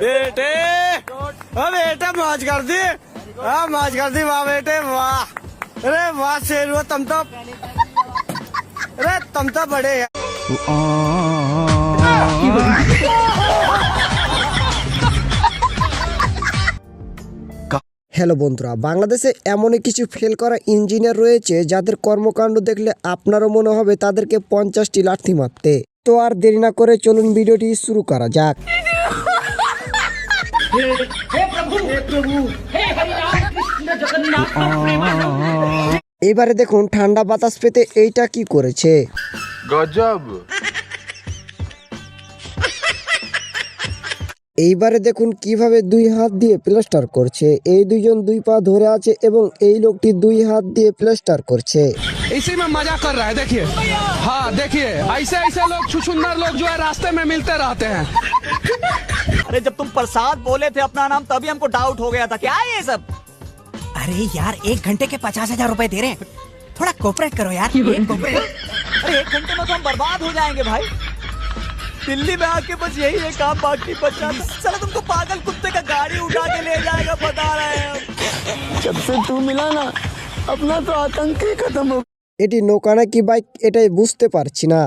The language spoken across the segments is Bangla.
बेटे। ओ बेटे मौज कर दी हाँ मौज कर दी वाह बेटे वाह। अरे वाह शेर वो तुम तो अरे तुम तो बड़े हैं। হ্যালো বন্ধুরা, বাংলাদেশে এমনই কিছু ফেল করা ইঞ্জিনিয়ার রয়েছে যাদের কর্মকাণ্ড দেখলে আপনারও মনে হবে তাদেরকে পঞ্চাশটি লাঠি মারতে। তো আর দেরি না করে চলুন ভিডিওটি শুরু করা যাক। এবারে দেখুন ঠান্ডা বাতাস পেতে এইটা কি করেছে? গজব। এইবারে দেখুন কিভাবে দুই হাত দিয়ে প্লাস্টার করছে এই দুইজন দুই পা ধরে আছে এবং এই লোকটি দুই হাত দিয়ে প্লাস্টার করছে इसी में मजा कर रहा है देखिए हाँ देखिए ऐसे ऐसे लोग छुछुंदर लोग जो है रास्ते में मिलते रहते हैं अरे जब तुम प्रसाद बोले थे अपना नाम तभी हमको डाउट हो गया था क्या है ये सब अरे यार एक घंटे के पचास हजार रूपए दे रहे हैं थोड़ा कोऑपरेट करो यार एक cooperate- अरे एक घंटे में तो हम बर्बाद हो जाएंगे भाई दिल्ली में आके बस यही है काम बाकी बचा था चलो तुमको पागल कुत्ते का गाड़ी उठा के ले जाएगा बता रहे हैं हम जब से तू मिला ना अपना तो आतंक ही खत्म हो এটি নৌকা নাকি বাইক এটাই বুঝতে পারছি না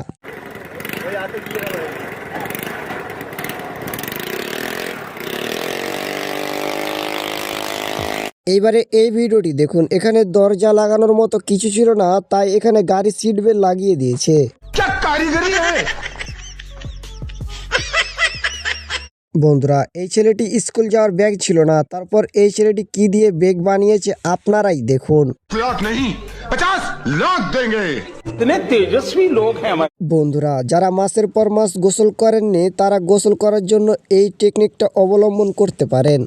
এইবারে এই ভিডিওটি দেখুন এখানে দরজা লাগানোর মতো কিছু ছিল না তাই এখানে গাড়ি সিট বেল্ট লাগিয়ে দিয়েছে क्या বন্ধুরা এই ছেলেটি স্কুল যাওয়ার ব্যাগ ছিল না তারপর এই ছেলেটি কি দিয়ে ব্যাগ বানিয়েছে আপনারাই দেখুন लाख नहीं पचास लाख देंगे বন্ধুরা যারা মাসের পর মাস গোসল করেননি তারা গোসল করার জন্য এই টেকনিকটা অবলম্বন করতে পারেন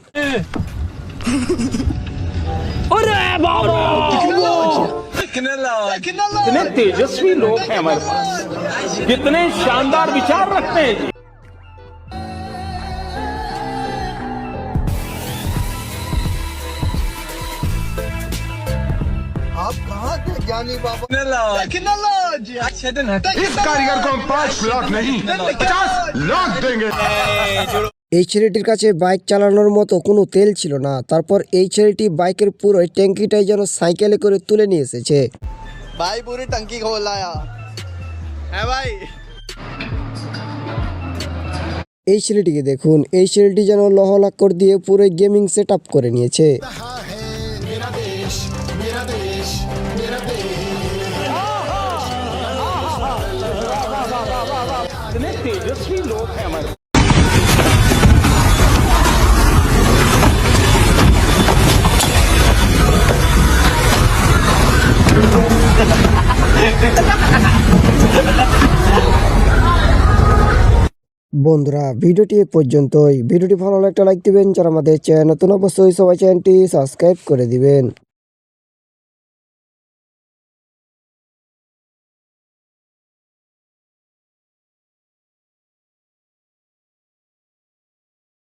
कितने तेजस्वी लोग हैं हमारे पास कितने शानदार विचार रखते हैं जी इस कारीगर को हम पाँच लाख नहीं पचास लाख देंगे এই ছেলেটির কাছে বাইক চালানোর মতো কোনো তেল ছিল না তারপর এই ছেলেটি বাইকের পুরো ট্যাঙ্কিটাই যেন সাইকেলে করে তুলে নিয়ে এসেছে भाई पूरी टंकी खोल लाया है भाई এই ছেলেটিকে দেখুন এই ছেলেটি যেন লহলাক্কর দিয়ে পুরো গেমিং সেট করে নিয়েছে দেশ মেরা দেশ মেরা দেশ তেজস্বী লোক বন্ধুরা, ভিডিওটি পর্যন্তই। ভিডিওটি ভালো লাগলে একটা লাইক দিবেন। যারা আমাদের চ্যানেল নতুন অবশ্যই সবাই চ্যানেলটি সাবস্ক্রাইব করে দিবেন।